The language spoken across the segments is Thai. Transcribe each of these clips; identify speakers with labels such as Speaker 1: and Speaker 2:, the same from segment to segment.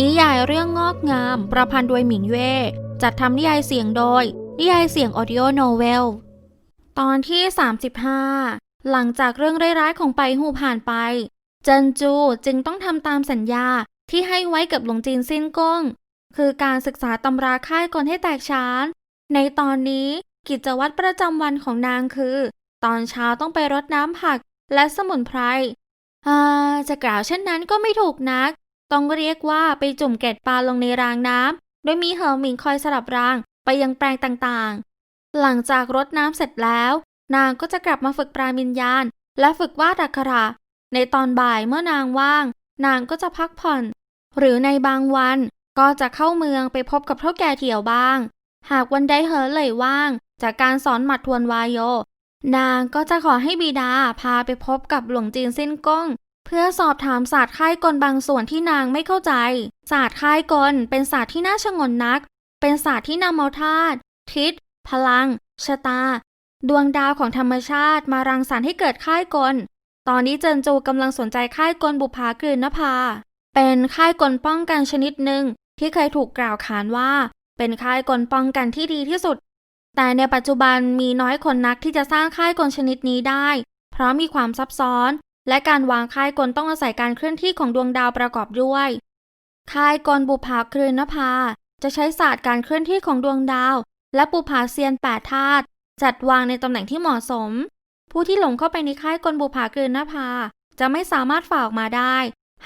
Speaker 1: นิยายเรื่องงอกงาม ประพันธ์โดยหมิงเย่จัดทำนิยายเสียงโดย นิยายเสียงออดิโอโนเวล ตอนที่ 35 หลังจากเรื่องร้ายๆของไปหูผ่านไป เจินจูจึงต้องทำตามสัญญาที่ให้ไว้กับหลวงจีนสิ้นก้ง คือการศึกษาตำราค่ายกลให้แตกฉาน ในตอนนี้กิจวัตรประจำวันของนางคือ ตอนเช้าต้องไปรดน้ำผักและสมุนไพรจะกล่าวเช่นนั้นก็ไม่ถูกนัก ต้องเรียกว่าไปจุ่มเกล็ดปลาลงในรางน้ำ โดยมีเหอหมิงคอยสลับรางไปยังแปลงต่างๆ หลังจากรดน้ำเสร็จแล้ว นางก็จะกลับมาฝึกปราณวิญญาณ และฝึกวาดอักขระ ในตอนบ่ายเมื่อนางว่าง นางก็จะพักผ่อน หรือในบางวันก็จะเข้าเมืองไปพบกับเท่าแก่เถี่ยวบ้าง หากวันใดเหอเลยว่าง จากการสอนหมัดทวนวายโย นางก็จะขอให้บิดาพาไปพบกับหลวงจีนสิ้นก้ง เพื่อสอบถามศาสตร์ค่ายกลบางส่วนที่นางไม่เข้าใจ ศาสตร์ค่ายกลเป็นศาสตร์ที่น่าชงนนัก เป็นศาสตร์ที่นำเอาธาตุทิศพลัง ชะตา ดวงดาวของธรรมชาติมารังสรรค์ให้เกิดค่ายกล ตอนนี้เจินจูกำลังสนใจค่ายกลบุภากลืนนภา เป็นค่ายกลป้องกันชนิดหนึ่งที่เคยถูกกล่าวขานว่า เป็นค่ายกลป้องกันที่ดีที่สุด แต่ในปัจจุบันมีน้อยคนนักที่จะสร้างค่ายกลชนิดนี้ได้ เพราะมีความซับซ้อน และการวางค่ายกลต้องอาศัยการเคลื่อนที่ของดวงดาวประกอบด้วย ค่ายกลบุภาคลืนนภา จะใช้ศาสตร์การเคลื่อนที่ของดวงดาว และบุภาเซียนแปดธาตุจัดวางในตำแหน่งที่เหมาะสม ผู้ที่หลงเข้าไปในค่ายกลบุภากลืนนภา จะไม่สามารถฝ่าออกมาได้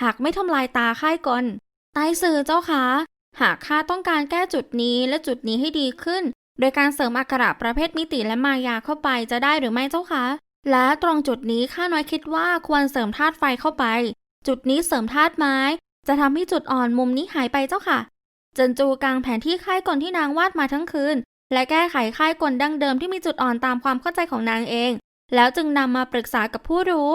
Speaker 1: หากไม่ทำลายตาค่ายกลใต้สื่อเจ้าคะหากข้าต้องการแก้จุดนี้และจุดนี้ให้ดีขึ้น โดยการเสริมอักขระประเภทมิติและมายาเข้าไปจะได้หรือไม่เจ้าคะ และตรงจุดนี้ข้าน้อยคิดว่าควรเสริมธาตุไฟเข้าไป จุดนี้เสริมธาตุไม้ จะทำให้จุดอ่อนมุมนี้หายไปเจ้าค่ะ เจินจูกางแผนที่ค่ายกลที่นางวาดมาทั้งคืน และแก้ไขค่ายกลดั้งเดิมที่มีจุดอ่อนตามความเข้าใจของนางเอง แล้วจึงนำมาปรึกษากับผู้รู้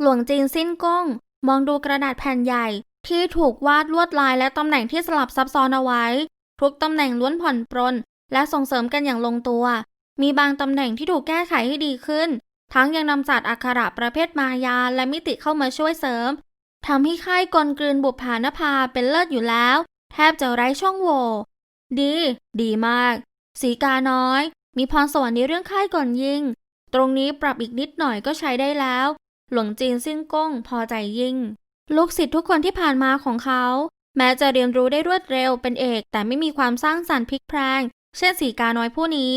Speaker 1: หลวงจีนสิ้นก้ง มองดูกระดาษแผ่นใหญ่ ที่ถูกวาดลวดลายและตำแหน่งที่สลับซับซ้อนเอาไว้ ทุกตำแหน่งล้วนผ่อนปรน และส่งเสริมกันอย่างลงตัว มีบางตำแหน่งที่ถูกแก้ไขให้ดีขึ้น ทั้งยังนำศาสตร์อักขระประเภทมายาและมิติเข้ามาช่วยเสริมทำให้ค่ายกลกลืนบุพผานภาเป็นเลิศอยู่แล้ว แทบจะไร้ช่องโหว่ดี ดีมาก สีกาน้อย มีพรสวรรค์ในเรื่องค่ายก่อนยิง ตรงนี้ปรับอีกนิดหน่อยก็ใช้ได้แล้ว หลวงจีนสิ้นก้งพอใจยิ่ง ลูกศิษย์ทุกคนที่ผ่านมาของเขา แม้จะเรียนรู้ได้รวดเร็วเป็นเอกแต่ไม่มีความสร้างสรรค์พลิกแพลงเช่นสีกาน้อยผู้นี้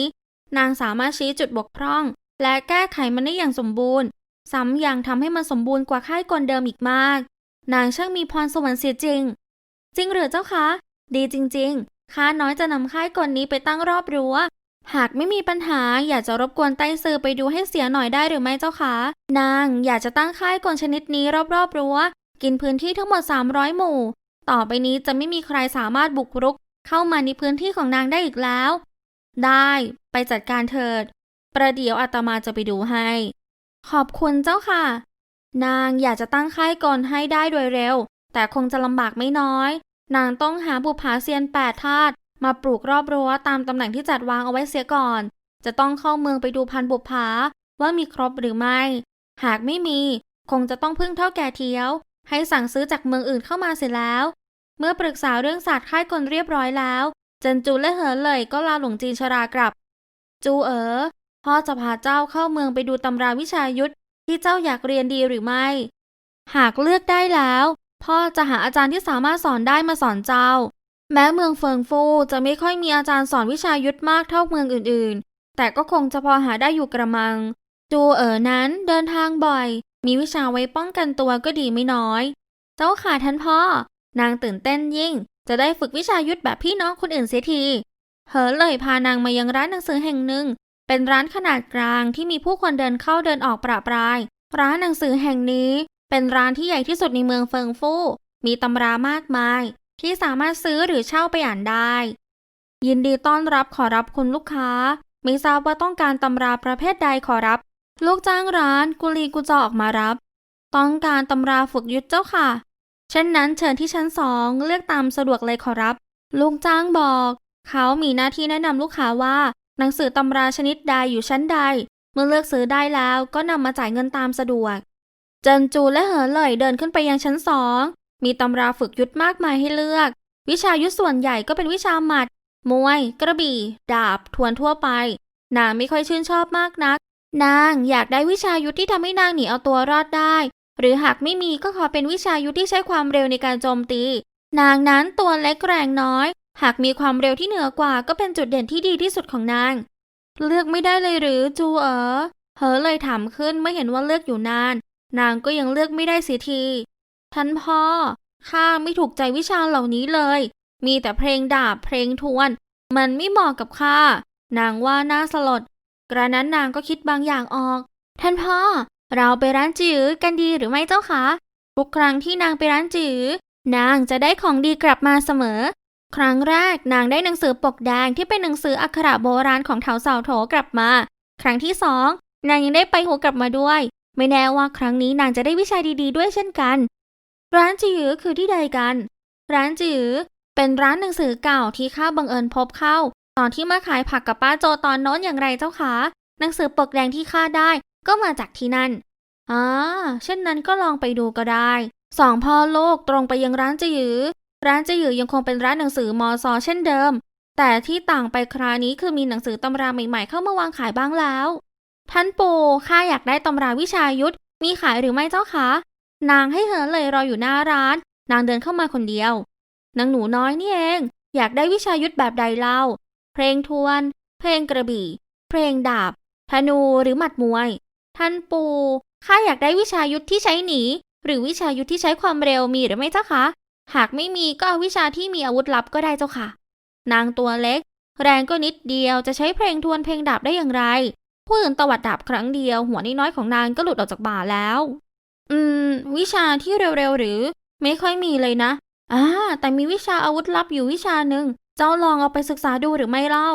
Speaker 1: นางสามารถชี้จุดบกพร่อง และแก้ไขมันได้อย่างสมบูรณ์ ซ้ำยังทำให้มันสมบูรณ์กว่าค่ายกลเดิมอีกมาก นางช่างมีพรสวรรค์เสียจริง จริงหรือเจ้าคะ ดีจริง ๆ ข้าน้อยจะนำค่ายกลนี้ไปตั้งรอบรั้ว หากไม่มีปัญหาอยากจะรบกวนไต้ซือไปดูให้เสียหน่อยได้หรือไม่เจ้าคะ นางอยากจะตั้งค่ายกลชนิดนี้รอบๆรั้ว กินพื้นที่ทั้งหมด 300 หมู่ ต่อไปนี้จะไม่มีใครสามารถบุกรุก เข้ามาในพื้นที่ของนางได้อีกแล้ว ได้ ไปจัดการเถิด ประเดี๋ยวอาตมาจะไปดูให้ ขอบคุณเจ้าค่ะ นางอยากจะตั้งค่ายกลให้ได้โดยเร็ว แต่คงจะลำบากไม่น้อย นางต้องหาบุภาเซียนแปดธาตุมาปลูกรอบรั้วตามตำแหน่งที่จัดวางเอาไว้เสียก่อน จะต้องเข้าเมืองไปดูพันบุภาว่ามีครบหรือไม่ หากไม่มี คงจะต้องพึ่งเท่าแก่เทียว ให้สั่งซื้อจากเมืองอื่นเข้ามาเสร็จแล้ว เมื่อปรึกษาเรื่องศาสตร์ค่ายกลเรียบร้อยแล้ว เจินจูและเหอเลยก็ลาหลวงจีนชรากลับ จูเอ๋อ พ่อจะพาเจ้าเข้าเมืองไปดูตำราวิชายุทธที่เจ้าอยากเรียนดีหรือไม่ หากเลือกได้แล้ว พ่อจะหาอาจารย์ที่สามารถสอนได้มาสอนเจ้า แม้เมืองเฟิงฟูจะไม่ค่อยมีอาจารย์สอนวิชายุทธมากเท่าเมืองอื่นๆ แต่ก็คงจะพอหาได้อยู่กระมัง จูเอ๋อนั้นเดินทางบ่อย มีวิชาไว้ป้องกันตัวก็ดีไม่น้อย เจ้าขาท่านพ่อ นางตื่นเต้นยิ่ง จะได้ฝึกวิชายุทธแบบพี่น้องคนอื่นเสียที เหอเลยพานางมายังร้านหนังสือแห่งหนึ่ง เป็นร้านขนาดกลางที่มีผู้คนเดินเข้าเดินออกประปราย ร้านหนังสือแห่งนี้ เป็นร้านที่ใหญ่ที่สุดในเมืองเฟิงฟู่ มีตำรามากมาย ที่สามารถซื้อหรือเช่าไปอ่านได้ ยินดีต้อนรับขอรับคุณลูกค้า ไม่ทราบว่าต้องการตำราประเภทใดขอรับ ลูกจ้างร้านกุลีกุจอออกมารับ ต้องการตำราฝึกยุทธเจ้าค่ะ เช่นนั้นเชิญที่ชั้นสองเลือกตามสะดวกเลยขอรับ ลูกจ้างบอก เขามีหน้าที่แนะนำลูกค้าว่า หนังสือตำราชนิดใดอยู่ชั้นใด เมื่อเลือกซื้อได้แล้วก็นำมาจ่ายเงินตามสะดวก เจินจูและเหอเหล่ยเดินขึ้นไปยังชั้นสอง มีตำราฝึกยุทธมากมายให้เลือก วิชายุทธส่วนใหญ่ก็เป็นวิชาหมัด มวย กระบี่ ดาบ ทวนทั่วไป นางไม่ค่อยชื่นชอบมากนัก นางอยากได้วิชายุทธที่ทำให้นางหนีเอาตัวรอดได้ หรือหากไม่มีก็ขอเป็นวิชายุทธที่ใช้ความเร็วในการโจมตี นางนั้นตัวเล็กแรงน้อย หากมีความเร็วที่เหนือกว่าก็เป็นจุดเด่นที่ดีที่สุดของนาง เลือกไม่ได้เลยหรือจูเอ๋อเฮอเลยถามขึ้นเมื่อเห็นว่าเลือกอยู่นาน นางก็ยังเลือกไม่ได้เสียทีท่านพ่อข้าไม่ถูกใจวิชาเหล่านี้เลย มีแต่เพลงดาบเพลงทวน มันไม่เหมาะกับข้านางว่าน่าสลด กระนั้นนางก็คิดบางอย่างออก ท่านพ่อ เราไปร้านจื๋อกันดีหรือไม่เจ้าคะทุกครั้งที่นางไปร้านจื๋อนางจะได้ของดีกลับมาเสมอ ครั้งแรกนางได้หนังสือปกแดงที่เป็นหนังสืออักขระโบราณของเถาเสาโถกลับมา ครั้งที่สองนางยังได้ไปหูกลับมาด้วย ไม่แน่ว่าครั้งนี้นางจะได้วิชาดีๆ ด้วยเช่นกัน ร้านจื๋อคือที่ใดกัน ร้านจื๋อเป็นร้านหนังสือเก่าที่ข้าบังเอิญพบเข้า ตอนที่มาขายผักกับป้าโจตอนโน้นอย่างไรเจ้าคะหนังสือปกแดงที่ข้าได้ก็มาจากที่นั่นอ่าเช่นนั้นก็ลองไปดูก็ได้สองพ่อโลกตรงไปยังร้านจื๋อ ร้านจื๋อยังคงเป็นร้านหนังสือมอซอเช่นเดิม แต่ที่ต่างไปคราวนี้คือมีหนังสือตำราใหม่ๆ เข้ามาวางขายบ้างแล้ว ท่านปู่ข้าอยากได้ตำราวิชายุทธมีขายหรือไม่เจ้าคะ นางให้เหินเลยรออยู่หน้าร้าน นางเดินเข้ามาคนเดียวนางหนูน้อยนี่เอง อยากได้วิชายุทธแบบใดเล่า เพลงทวน เพลงกระบี่ เพลงดาบ ธนูหรือหมัดมวย ท่านปู่ข้าอยากได้วิชายุทธที่ใช้หนี หรือวิชายุทธที่ใช้ความเร็วมีหรือไม่เจ้าคะ หากไม่มีก็เอาวิชาที่มีอาวุธลับก็ได้เจ้าค่ะ นางตัวเล็ก แรงก็นิดเดียวจะใช้เพลงทวนเพลงดาบได้อย่างไร ผู้อื่นตวัดดาบครั้งเดียว หัวน้อยๆของนางก็หลุดออกจากบ่าแล้ว อืม วิชาที่เร็วๆหรือ ไม่ค่อยมีเลยนะอ่าแต่มีวิชาอาวุธลับอยู่วิชาหนึ่งเจ้าลองเอาไปศึกษาดูหรือไม่เล่า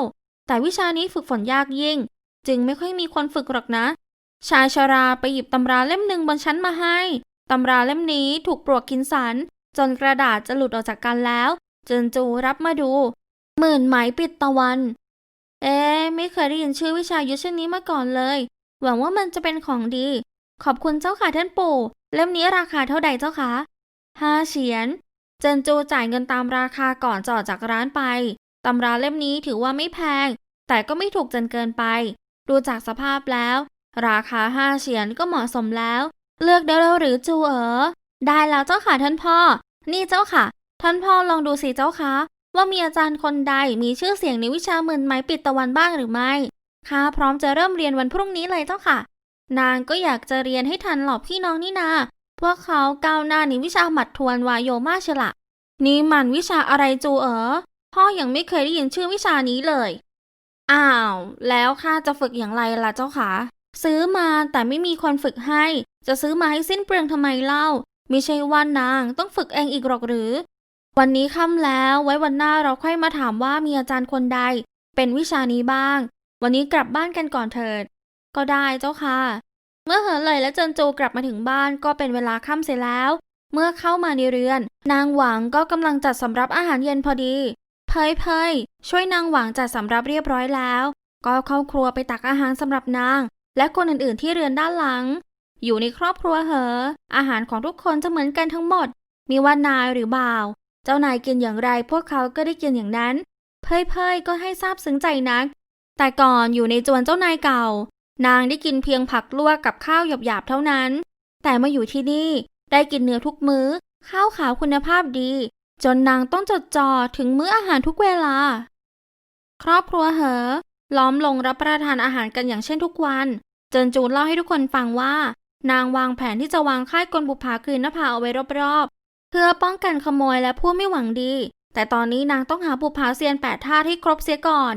Speaker 1: แต่วิชานี้ฝึกฝนยากยิ่ง จึงไม่ค่อยมีคนฝึกหรอกนะ ชายชาราไปหยิบตำราเล่มหนึ่งบนชั้นมาให้ตำราเล่มนี้ถูกปลวกกินสัน จนกระดาษจะหลุดออกจากกันแล้ว เจินจูรับมาดู หมื่นไหมปิดตะวัน เอ๊ะไม่เคยได้ยินชื่อวิชายุทธชนนี้มาก่อนเลย หวังว่ามันจะเป็นของดี ขอบคุณเจ้าค่ะท่านปู่ เล่มนี้ราคาเท่าใดเจ้าคะห้าเฉียน เจินจูจ่ายเงินตามราคาก่อนจะออกจากร้านไปตำราเล่มนี้ถือว่าไม่แพง แต่ก็ไม่ถูกจนเกินไป ดูจากสภาพแล้ว ราคาห้าเฉียนก็เหมาะสมแล้ว เลือกได้แล้วหรือจูเอ๋อ ได้แล้วเจ้าค่ะท่านพ่อ นี่เจ้าค่ะ ท่านพ่อลองดูสิเจ้าคะว่ามีอาจารย์คนใดมีชื่อเสียงในวิชาหมื่นไม้ปิดตะวันบ้างหรือไม่ข้าพร้อมจะเริ่มเรียนวันพรุ่งนี้เลยเจ้าค่ะ นางก็อยากจะเรียนให้ทันหลอบพี่น้องนี่นา พวกเขาก้าวหน้าในวิชาหมัดทวนวายโยมากเชละ นี่มันวิชาอะไรจูเอ๋อ พ่อยังไม่เคยได้ยินชื่อวิชานี้เลย อ้าว แล้วข้าจะฝึกอย่างไรล่ะเจ้าคะซื้อมาแต่ไม่มีคนฝึกให้ จะซื้อมาให้สิ้นเปลืองทำไมเล่า ม่ใช่ว่านางต้องฝึกเองอีกหรอกหรือ วันนี้ค่ำแล้วไว้วันหน้าเราค่อยมาถามว่ามีอาจารย์คนใด เป็นวิชานี้บ้าง วันนี้กลับบ้านกันก่อนเถิด ก็ได้เจ้าค่ะ เมื่อเหินเลยและเจินจูกลับมาถึงบ้านก็เป็นเวลาค่ำเสียแล้ว เมื่อเข้ามาในเรือน นางหวังก็กำลังจัดสำรับอาหารเย็นพอดี เพยเพยช่วยนางหวังจัดสำรับเรียบร้อยแล้ว ก็เข้าครัวไปตักอาหารสำหรับนาง และคนอื่นๆที่เรือนด้านหลัง อยู่ในครอบครัวเหอ อาหารของทุกคนจะเหมือนกันทั้งหมด มีว่านายหรือบ่าว เจ้านายกินอย่างไรพวกเขาก็ได้กินอย่างนั้น เพยเพยก็ให้ซาบซึ้งใจนัก แต่ก่อนอยู่ในจวนเจ้านายเก่า นางได้กินเพียงผักลวกกับข้าวหยาบๆเท่านั้น แต่มาอยู่ที่นี่ได้กินเนื้อทุกมื้อ ข้าวขาวคุณภาพดี จนนางต้องจดจ่อถึงมื้ออาหารทุกเวลา ครอบครัวเหอล้อมลงรับประทานอาหารกันอย่างเช่นทุกวัน เจินจูนเล่าให้ทุกคนฟังว่า นางวางแผนที่จะวางค่ายกลบุปผากรีนภาเอาไว้รอบๆ เพื่อป้องกันขโมยและผู้ไม่หวังดี แต่ตอนนี้นางต้องหาบุปผาเซียนแปดท่าให้ครบเสียก่อน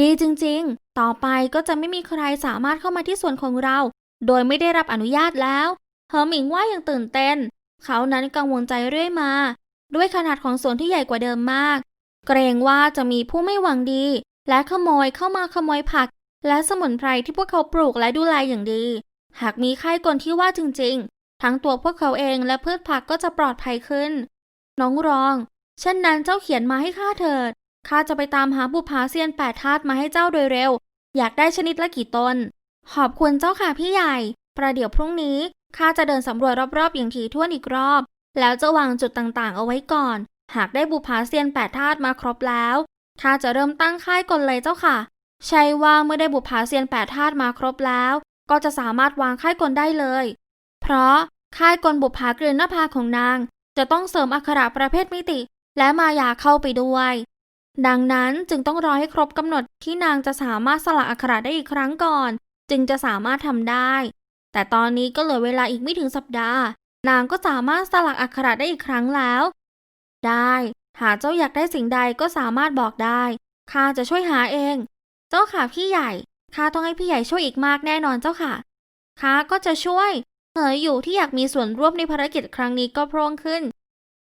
Speaker 1: ดีจริงๆ ต่อไปก็จะไม่มีใครสามารถเข้ามาที่สวนของเรา โดยไม่ได้รับอนุญาตแล้วเหอหมิงว่ายังตื่นเต้น เขานั้นกังวลใจเรื่อยมา ด้วยขนาดของสวนที่ใหญ่กว่าเดิมมาก เกรงว่าจะมีผู้ไม่หวังดี และขโมยเข้ามาขโมยผัก และสมุนไพรที่พวกเขาปลูกและดูแลอย่างดี หากมีค่ายกลที่ว่าจริงๆ ทั้งตัวพวกเขาเองและพืชผักก็จะปลอดภัยขึ้น น้องรอง เช่นนั้นเจ้าเขียนมาให้ข้าเถิด ข้าจะไปตามหาบุปผาเซียนแปดธาตุมาให้เจ้าโดยเร็ว อยากได้ชนิดละกี่ตน ขอบคุณเจ้าค่ะพี่ใหญ่ ประเดี๋ยวพรุ่งนี้ข้าจะเดินสำรวจรอบๆ อย่างถี่ถ้วนอีกรอบ แล้วจะวางจุดต่างๆ เอาไว้ก่อน หากได้บุพาเซียนแปดธาตุมาครบแล้วข้าจะเริ่มตั้งค่ายกลเลยเจ้าค่ะ ใช่ว่าเมื่อได้บุพาเซียนแปดธาตุมาครบแล้ว ก็จะสามารถวางค่ายกลได้เลย เพราะค่ายกลบุพากลืนหน้าผาของนาง จะต้องเสริมอักขระประเภทมิติ และมายาเข้าไปด้วย ดังนั้นจึงต้องรอให้ครบกำหนดที่นางจะสามารถสลักอักขระได้อีกครั้งก่อน จึงจะสามารถทำได้ แต่ตอนนี้ก็เหลือเวลาอีกไม่ถึงสัปดาห์ นางก็สามารถสลักอักขระได้อีกครั้งแล้ว ได้ หากเจ้าอยากได้สิ่งใดก็สามารถบอกได้ข้าจะช่วยหาเอง เจ้าค่ะพี่ใหญ่ ข้าต้องให้พี่ใหญ่ช่วยอีกมากแน่นอนเจ้าค่ะข้าก็จะช่วยเหยอยู่ที่อยากมีส่วนร่วมในภารกิจครั้งนี้ก็โพร่งขึ้น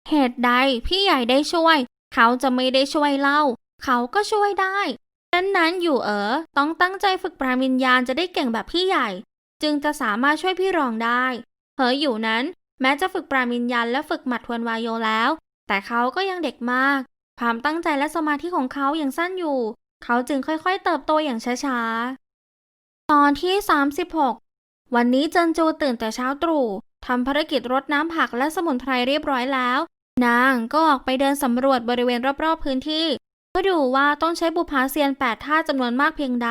Speaker 1: เหตุใดพี่ใหญ่ได้ช่วย เขาจะไม่ได้ช่วยเล่า เขาก็ช่วยได้ดังนั้นอยู่เออต้องตั้งใจฝึกปราณวิญญาณจะได้เก่งแบบพี่ใหญ่ จึงจะสามารถช่วยพี่รองได้เหยอยู่นั้น แม้จะฝึกปราณวิญญาณและฝึกหมัดทวนวายโยแล้ว แต่เขาก็ยังเด็กมาก ความตั้งใจและสมาธิของเขายังสั้นอยู่ เขาจึงค่อยๆเติบโตอย่างช้าๆ ตอนที่ 36 วันนี้เจินจูตื่นแต่เช้าตรู่ทำภารกิจรดน้ำผักและสมุนไพรเรียบร้อยแล้ว นางก็ออกไปเดินสำรวจบริเวณรอบๆพื้นที่ เพื่อดูว่าต้องใช้บุพาเซียนแปดท่าจำนวนมากเพียงใด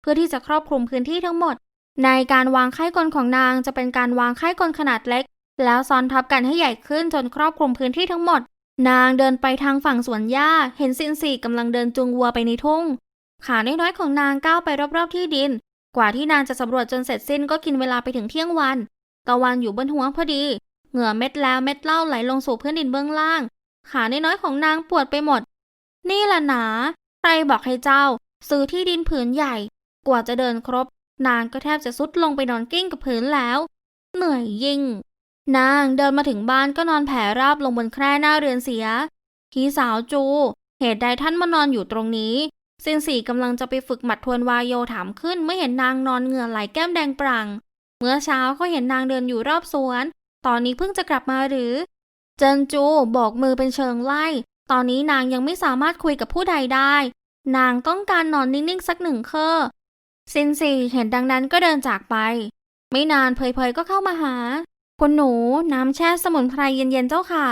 Speaker 1: เพื่อที่จะครอบคลุมพื้นที่ทั้งหมด ในการวางค่ายกลของนางจะเป็นการวางค่ายกลขนาดเล็ก แล้วซ้อนทับกันให้ใหญ่ขึ้นจนครอบคลุมพื้นที่ทั้งหมด นางเดินไปทางฝั่งสวนหญ้า เห็นซินสีกำลังเดินจูงวัวไปในทุ่ง ขาน้อยๆของนางก้าวไปรอบๆที่ดิน กว่าที่นางจะสำรวจจนเสร็จสิ้นก็กินเวลาไปถึงเที่ยงวัน ตะวันอยู่บนหัวพอดี เหงื่อเม็ดแล้วเม็ดเล่าไหลลงสู่พื้นดินเบื้องล่าง ขาน้อยๆของนางปวดไปหมด นี่ล่ะหนา ใครบอกให้เจ้า ซื้อที่ดินผืนใหญ่ กว่าจะเดินครบ นางก็แทบจะสุดลงไปนอนกิ้งกับพื้นแล้ว เหนื่อยยิ่ง นางเดินมาถึงบ้านก็นอนแผ่ราบลงบนแคร่หน้าเรือนเสีย พี่สาวจู เหตุใดท่านมานอนอยู่ตรงนี้ซินสีกำลังจะไปฝึกหมัดทวนวายโยถามขึ้นเมื่อเห็นนางนอนเหงื่อไหลแก้มแดงปรัง เมื่อเช้าก็เห็นนางเดินอยู่รอบสวน ตอนนี้เพิ่งจะกลับมาหรือ เจินจูบอกมือเป็นเชิงไล่ ตอนนี้นางยังไม่สามารถคุยกับผู้ใดได้ นางต้องการนอนนิ่งๆสักหนึ่งเคอซินสีเห็นดังนั้นก็เดินจากไป ไม่นานเพยเพยก็เข้ามาหา คุณหนูน้ำแช่สมุนไพรเย็นๆเจ้าค่ะ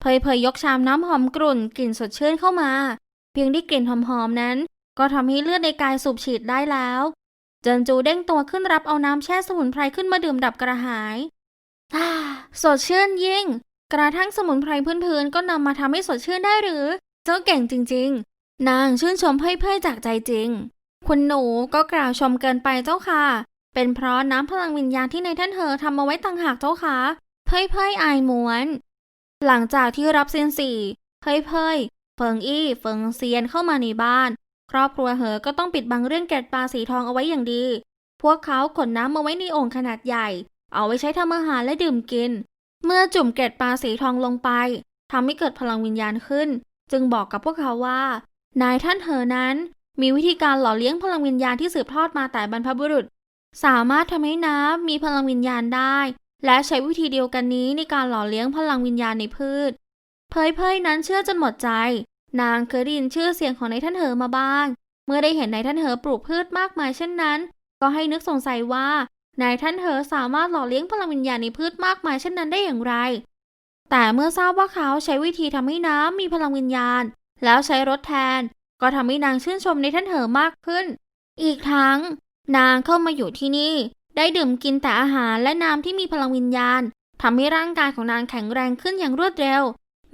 Speaker 1: เพยเพยยกชามน้ำหอมกรุ่นกลิ่นสดชื่นเข้ามา เพียงได้กลิ่นหอมๆนั้น ก็ทำให้เลือดในกายสูบฉีดได้แล้ว เจินจูเด้งตัวขึ้นรับเอาน้ำแช่สมุนไพรขึ้นมาดื่มดับกระหายอาสดชื่นยิ่ง กระทั่งสมุนไพรพื้นๆก็นำมาทำให้สดชื่นได้หรือ เจ้าเก่งจริง ๆ นางชื่นชมเพ่ยๆจากใจจริง คุณหนูก็กล่าวชมเกินไปเจ้าค่ะ เป็นเพราะน้ำพลังวิญญาณที่ในท่านเธอทำมาไว้ต่างหากเจ้าค่ะเพ่ยเพ่ยอายม้วน หลังจากที่รับเซียนสี่เพ่ยเพ่ยเฟิงอี้เฟิงเซียนเข้ามาในบ้าน ครอบครัวเหอก็ต้องปิดบังเรื่องเกล็ดปลาสีทองเอาไว้อย่างดี พวกเขาขนน้ำมาไว้ในโอ่งขนาดใหญ่ เอาไว้ใช้ทำอาหารและดื่มกิน เมื่อจุ่มเกล็ดปลาสีทองลงไปทำให้เกิดพลังวิญญาณขึ้น จึงบอกกับพวกเขาว่า นายท่านเหอนั้น มีวิธีการหล่อเลี้ยงพลังวิญญาณที่สืบทอดมาแต่บรรพบุรุษ สามารถทำให้น้ำมีพลังวิญญาณได้ และใช้วิธีเดียวกันนี้ในการหล่อเลี้ยงพลังวิญญาณในพืช เพยเพยนั้นเชื่อจนหมดใจ นางเคยได้ยินชื่อเสียงของนายท่านเหอมาบ้าง เมื่อได้เห็นนายท่านเหอปลูกพืชมากมายเช่นนั้น ก็ให้นึกสงสัยว่านายท่านเหอสามารถหล่อเลี้ยงพลังวิญญาณในพืชมากมายเช่นนั้นได้อย่างไร แต่เมื่อทราบว่าเขาใช้วิธีทำให้น้ำมีพลังวิญญาณ แล้วใช้รถแทน ก็ทำให้นางชื่นชมในท่านเหอมากขึ้น อีกทั้ง นางเข้ามาอยู่ที่นี่ ได้ดื่มกินแต่อาหารและน้ำที่มีพลังวิญญาณทำให้ร่างกายของนางแข็งแรงขึ้นอย่างรวดเร็ว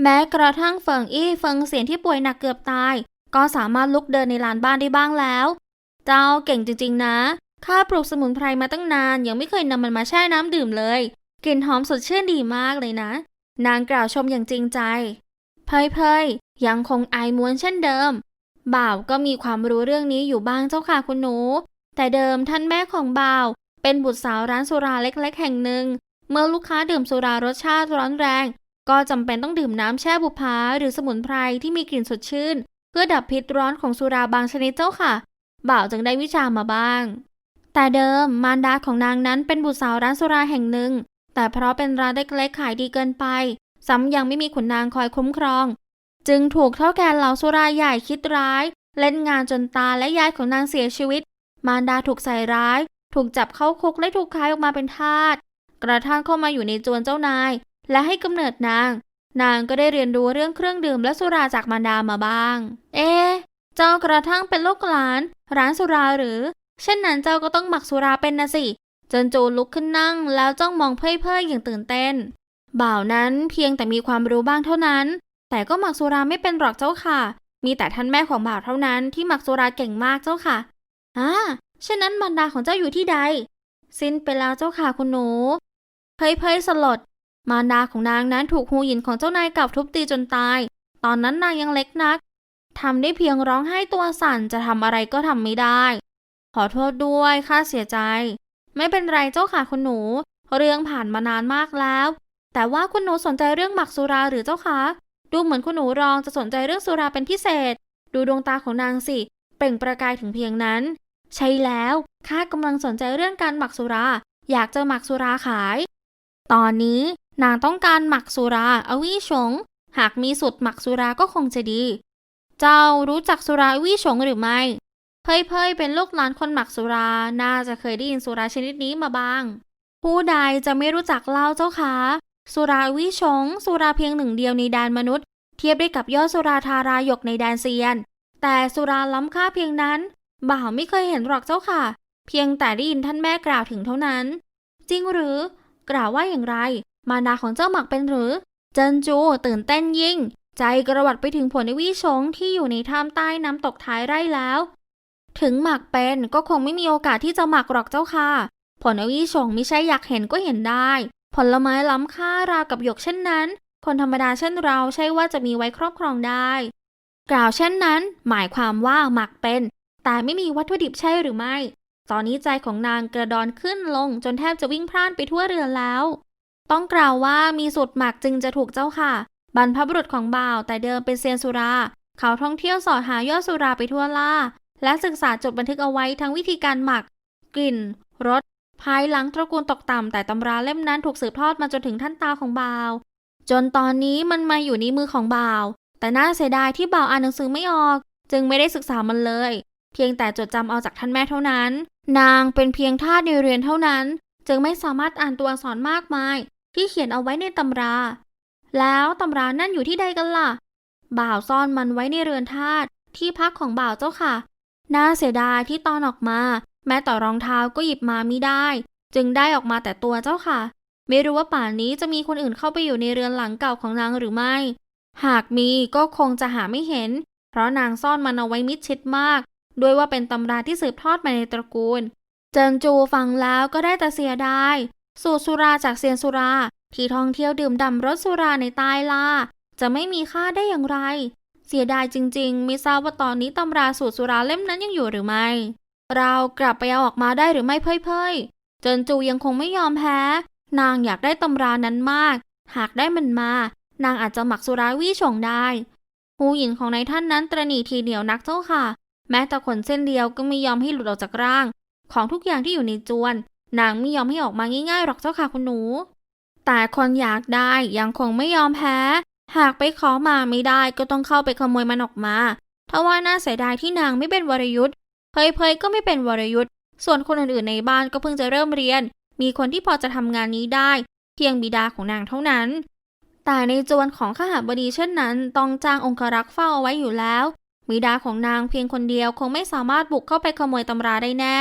Speaker 1: แม้กระทั่งเฟิงอี้เฟิงเสียนที่ป่วยหนักเกือบตาย ก็สามารถลุกเดินในลานบ้านได้บ้างแล้ว เจ้าเก่งจริงๆนะข้าปลูกสมุนไพรมาตั้งนาน ยังไม่เคยนำมันมาแช่น้ำดื่มเลยกลิ่นหอมสดชื่นดีมากเลยนะ นางกล่าวชมอย่างจริงใจ เพยเพยยังคงอายม้วนเช่นเดิม บ่าวก็มีความรู้เรื่องนี้อยู่บ้างเจ้าค่ะคุณหนู แต่เดิมท่านแม่ของบ่าว เป็นบุตรสาวร้านสุราเล็กๆ แห่งหนึ่ง เมื่อลูกค้าดื่มสุรารสชาติร้อนแรง ก็จำเป็นต้องดื่มน้ำแช่บุพาหรือสมุนไพรที่มีกลิ่นสดชื่น เพื่อดับพิษร้อนของสุราบางชนิดเจ้าค่ะ บ่าวจึงได้วิชามาบ้าง แต่เดิมมารดาของนางนั้นเป็นบุตรสาวร้านสุราแห่งหนึ่ง แต่เพราะเป็นร้านเล็กๆขายดีเกินไป ซ้ำยังไม่มีขุนนางคอยคุ้มครอง จึงถูกเท่าแก่เหล่าสุราใหญ่คิดร้าย เล่นงานจนตาและยายของนางเสียชีวิต มารดาถูกใส่ร้าย ถูกจับเข้าคุกและถูกขายออกมาเป็นทาส กระทั่งเข้ามาอยู่ในจวนเจ้านาย และให้กำเนิดนาง นางก็ได้เรียนรู้เรื่องเครื่องดื่มและสุราจากมารดามาบ้าง เอ๊เจ้ากระทั่งเป็นลูกหลาน ร้านสุราหรือ เช่นนั้นเจ้าก็ต้องหมักสุราเป็นนะสิ จนจูลุกขึ้นนั่ง แล้วจ้องมองเพ่ยๆอย่างตื่นเต้น บ่าวนั้นเพียงแต่มีความรู้บ้างเท่านั้น แต่ก็หมักสุราไม่เป็นหรอกเจ้าค่ะ มีแต่ท่านแม่ของบ่าวเท่านั้นที่หมักสุราเก่งมากเจ้าค่ะ อ่าเช่นนั้นมารดาของเจ้าอยู่ที่ใด สิ้นไปแล้วเจ้าค่ะคุณหนู เพยเพยสลด มารดาของนางนั้นถูกหูหยินของเจ้านายก่าทุบตีจนตาย ตอนนั้นนางยังเล็กนักทำได้เพียงร้องไห้ตัวสั่นจะทำอะไรก็ทำไม่ได้ ขอโทษด้วยข้าเสียใจ ไม่เป็นไรเจ้าค่ะคุณหนู เรื่องผ่านมานานมากแล้ว แต่ว่าคุณหนูสนใจเรื่องหมักสุราหรือเจ้าคะ ดูเหมือนคุณหนูรองจะสนใจเรื่องสุราเป็นพิเศษ ดูดวงตาของนางสิ เปล่งประกายถึงเพียงนั้น ใช่แล้วข้ากำลังสนใจเรื่องการหมักสุรา อยากจะหมักสุราขาย ตอนนี้นางต้องการหมักสุราอวี่ชง หากมีสูตรหมักสุราก็คงจะดี เจ้ารู้จักสุราอวี่ชงหรือไม่เพยเพยเป็นลูกหลานคนหมักสุรา น่าจะเคยได้ยินสุราชนิดนี้มาบ้าง ผู้ใดจะไม่รู้จักเล่าเจ้าคะสุราวิชง สุราเพียงหนึ่งเดียวในแดนมนุษย์ เทียบได้กับยอดสุราธารายกในแดนเซียน แต่สุราล้ำค่าเพียงนั้น บ่าวไม่เคยเห็นหรอกเจ้าค่ะ เพียงแต่ได้ยินท่านแม่กล่าวถึงเท่านั้น จริงหรือกล่าวว่าอย่างไร มารดาของเจ้าหมักเป็นหรือ เจินจูตื่นเต้นยิ่ง ใจกระวัดไปถึงผลในวิชงที่อยู่ในถ้ำใต้น้ำตกท้ายไร่แล้ว ถึงหมักเป็นก็คงไม่มีโอกาสที่จะหมักหรอกเจ้าค่ะ ผลในวิชงไม่ใช่อยากเห็นก็เห็นได้ ผลไม้ล้ำค่าราวกับหยกเช่นนั้น คนธรรมดาเช่นเราใช่ว่าจะมีไว้ครอบครองได้ กล่าวเช่นนั้น หมายความว่าหมักเป็น แต่ไม่มีวัตถุดิบใช่หรือไม่ ตอนนี้ใจของนางกระดอนขึ้นลงจนแทบจะวิ่งพล่านไปทั่วเรือนแล้ว ต้องกล่าวว่ามีสูตรหมักจึงจะถูกเจ้าค่ะ บรรพบุรุษของบ่าวแต่เดิมเป็นเซียนสุรา เขาท่องเที่ยวสอดหายอดสุราไปทั่วล่า และศึกษาจดบันทึกเอาไว้ทั้งวิธีการหมัก กลิ่นรสภายหลังตระกูลตกต่ำแต่ตำราเล่มนั้นถูกสืบทอดมาจนถึงท่านตาของบ่าว จนตอนนี้มันมาอยู่ในมือของบ่าว แต่น่าเสียดายที่บ่าวอ่านหนังสือไม่ออก จึงไม่ได้ศึกษามันเลย เพียงแต่จดจำเอาจากท่านแม่เท่านั้น นางเป็นเพียงทาสในเรียนเท่านั้น จึงไม่สามารถอ่านตัวอักษรมากมาย ที่เขียนเอาไว้ในตำรา แล้วตำรานั่นอยู่ที่ใดกันล่ะ บ่าวซ่อนมันไว้ในเรือนทาสที่พักของบ่าวเจ้าค่ะ น่าเสียดายที่ตอนออกมา แม้แต่รองเท้าก็หยิบมาไม่ได้ จึงได้ออกมาแต่ตัวเจ้าค่ะ ไม่รู้ว่าป่านนี้จะมีคนอื่นเข้าไปอยู่ในเรือนหลังเก่าของนางหรือไม่ หากมีก็คงจะหาไม่เห็น เพราะนางซ่อนมันเอาไว้มิดชิดมาก ด้วยว่าเป็นตำราที่สืบทอดมาในตระกูล เจินจูฟังแล้วก็ได้แต่เสียดายสูตรสุราจากเซียนสุรา ที่ท่องเที่ยวดื่มด่ำรสสุราในใต้ล่า จะไม่มีค่าได้อย่างไร เสียดายจริงๆไม่ทราบว่าตอนนี้ตำราสูตรสุราเล่มนั้นยังอยู่หรือไม่ เรากลับไปเอาออกมาได้หรือไม่เพ่ยๆเจินจูยังคงไม่ยอมแพ้ นางอยากได้ตำรานั้นมาก หากได้มันมา นางอาจจะหมักสุราวี่ชงได้หูหยินของนายท่านนั้นตระหนี่ทีเหนียวนักเจ้าค่ะ แม้แต่ขนเส้นเดียวก็ไม่ยอมให้หลุดออกจากร่าง ของทุกอย่างที่อยู่ในจวน นางไม่ยอมให้ออกมาง่ายๆหรอกเจ้าค่ะคุณหนู แต่คนอยากได้ยังคงไม่ยอมแพ้ หากไปขอมาไม่ได้ก็ต้องเข้าไปขโมยมันออกมาถ้าว่าน่าเสียดายที่นางไม่เป็นวรยุทธ์เพยเพยก็ไม่เป็นวรยุทธ์ส่วนคนอื่นๆในบ้านก็เพิ่งจะเริ่มเรียน มีคนที่พอจะทำงานนี้ได้ เพียงบิดาของนางเท่านั้น แต่ในจวนของข้าหาบดีเช่นนั้น ต้องจ้างองครักษ์เฝ้าเอาไว้อยู่แล้วบิดาของนางเพียงคนเดียวคงไม่สามารถบุกเข้าไปขโมยตำราได้แน่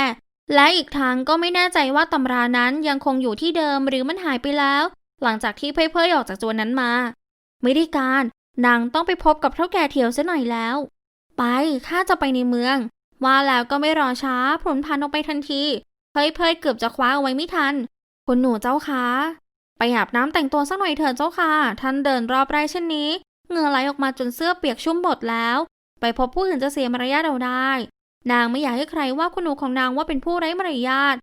Speaker 1: และอีกทางก็ไม่แน่ใจว่าตำรานั้นยังคงอยู่ที่เดิมหรือมันหายไปแล้ว หลังจากที่เพ่ยๆออกจากจวนนั้นมา ไม่ได้การ นางต้องไปพบกับเท่าแก่เถียวเสียหน่อยแล้ว ไปข้าจะไปในเมือง ว่าแล้วก็ไม่รอช้าพลุนพันออกไปทันทีเพ่ยเพยเกือบจะคว้าเอาไว้ไม่ทันคุณหนูเจ้าคะ ไปอาบน้ำแต่งตัวสักหน่อยเถิดเจ้าค่ะ ท่านเดินรอบไร่เช่นนี้ เหงื่อไหลออกมาจนเสื้อเปียกชุ่มหมดแล้ว ไปพบผู้อื่นจะเสียมารยาทเอาได้ นางไม่อยากให้ใครว่าคุณหนูของนางว่าเป็นผู้ไร้มารยาท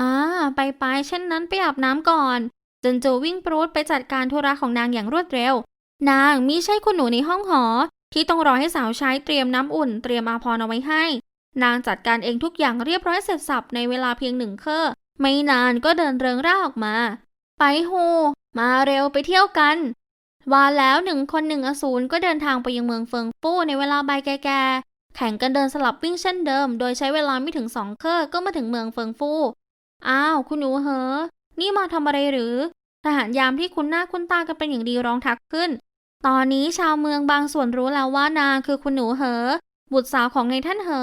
Speaker 1: อ่าไปไปเช่นนั้นไปอาบน้ำก่อนเจนโจวิ่งปรูดไปจัดการธุระของนางอย่างรวดเร็ว นางมิใช่คุณหนูในห้องหอ ที่ต้องรอให้สาวใช้เตรียมน้ำอุ่นเตรียมอาภรณ์เอาไว้ให้ นางจัดการเองทุกอย่างเรียบร้อยเสร็จสับในเวลาเพียงหนึ่งเคอไม่นานก็เดินเริงร่าออกมา ไปฮู มาเร็วไปเที่ยวกัน ว่าแล้วหนึ่งคนหนึ่งอสูรก็เดินทางไปยังเมืองเฟิงปู้ในเวลาใบายแก่ๆแข่งกันเดินสลับวิ่งเช่นเดิม โดยใช้เวลาไม่ถึงสองเคอก็มาถึงเมืองเฟิงฟู่อ้าว คุณหนูเหอ นี่มาทำอะไรหรือ ทหารยามที่คุ้นหน้าคุ้นตากันเป็นอย่างดีร้องทักขึ้น ตอนนี้ชาวเมืองบางส่วนรู้แล้วว่านางคือคุณหนูเหอ บุตรสาวของในท่านเหอ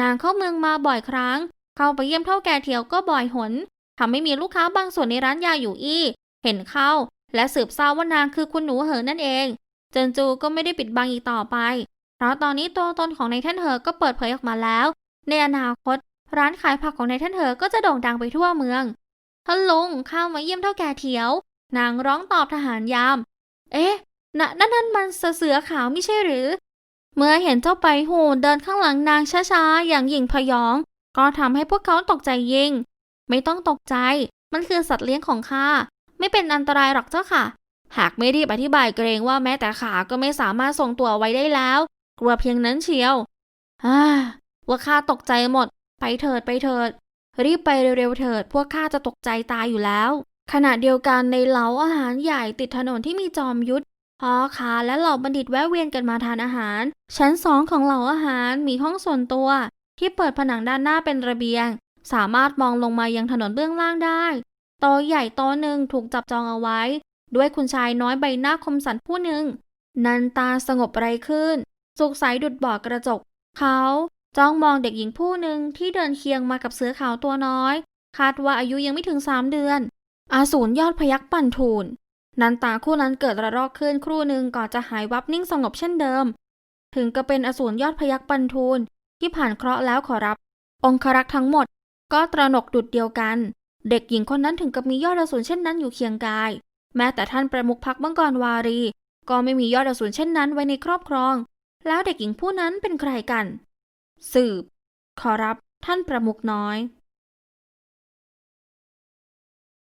Speaker 1: นางเข้าเมืองมาบ่อยครั้ง เข้าไปเยี่ยมเท่าแก่เถียวก็บ่อยหน ทำให้มีลูกค้าบางส่วนในร้านยาอยู่อี้ เห็นเข้า และสืบทราบว่านางคือคุณหนูเหอนั่นเอง เจินจูก็ไม่ได้ปิดบังอีกต่อไป เพราะตอนนี้ตัวตนของนายท่านเหอก็เปิดเผยออกมาแล้ว ในอนาคต ร้านขายผักของนายท่านเหอก็จะโด่งดังไปทั่วเมืองท่านลุงข้ามาเยี่ยมเท่าแก่เถียว นางร้องตอบทหารยาม เอ๊ะนนั่นนั่นมันเสือขาวไม่ใช่หรือ เมื่อเห็นเจ้าไปหูเดินข้างหลังนางช้าๆอย่างหยิ่งพยอง ก็ทำให้พวกเขาตกใจยิ่ง ไม่ต้องตกใจ มันคือสัตว์เลี้ยงของข้า ไม่เป็นอันตรายหรอกเจ้าค่ะ หากไม่รีบอธิบายเกรงว่าแม้แต่ขาก็ไม่สามารถส่งตัวไว้ได้แล้ว กลัวเพียงนั้นเชียวฮ่าว่าข้าตกใจหมด ไปเถิดไปเถิด รีบไปเร็วๆเถิด พวกข้าจะตกใจตายอยู่แล้ว ขณะเดียวกันในเหลาอาหารใหญ่ติดถนนที่มีจอมยุทธพ่อค้าและเหล่าบัณฑิตแวะเวียนกันมาทานอาหาร ชั้นสองของเหล่าอาหารมีห้องส่วนตัว ที่เปิดผนังด้านหน้าเป็นระเบียง สามารถมองลงมายังถนนเบื้องล่างได้โต๊ะใหญ่โต๊ะหนึ่งถูกจับจองเอาไว้ ด้วยคุณชายน้อยใบหน้าคมสันผู้หนึ่ง นันตาสงบไรขึ้น สุขใสดุดบ่อกระจก เขาจ้องมองเด็กหญิงผู้หนึ่งที่เดินเคียงมากับเสือขาวตัวน้อย คาดว่าอายุยังไม่ถึงสามเดือน อาสูรยอดพยักปั่นทูลนันตาคู่นั้นเกิดระลอกขึ้นครู่หนึ่งก่อนจะหายวับนิ่งสงบเช่นเดิม ถึงก็เป็นอสูรยอดพยักปันทูลที่ผ่านเคราะห์แล้วขอรับ องครักษ์ทั้งหมด ก็ตระหนกดุดเดียวกัน เด็กหญิงคนนั้นถึงกับมียอดอสูรเช่นนั้นอยู่เคียงกาย แม้แต่ท่านประมุขพักมังกรวารี ก็ไม่มียอดอสูรเช่นนั้นไว้ในครอบครอง แล้วเด็กหญิงผู้นั้นเป็นใครกัน สืบ ขอรับท่านประมุขน้อย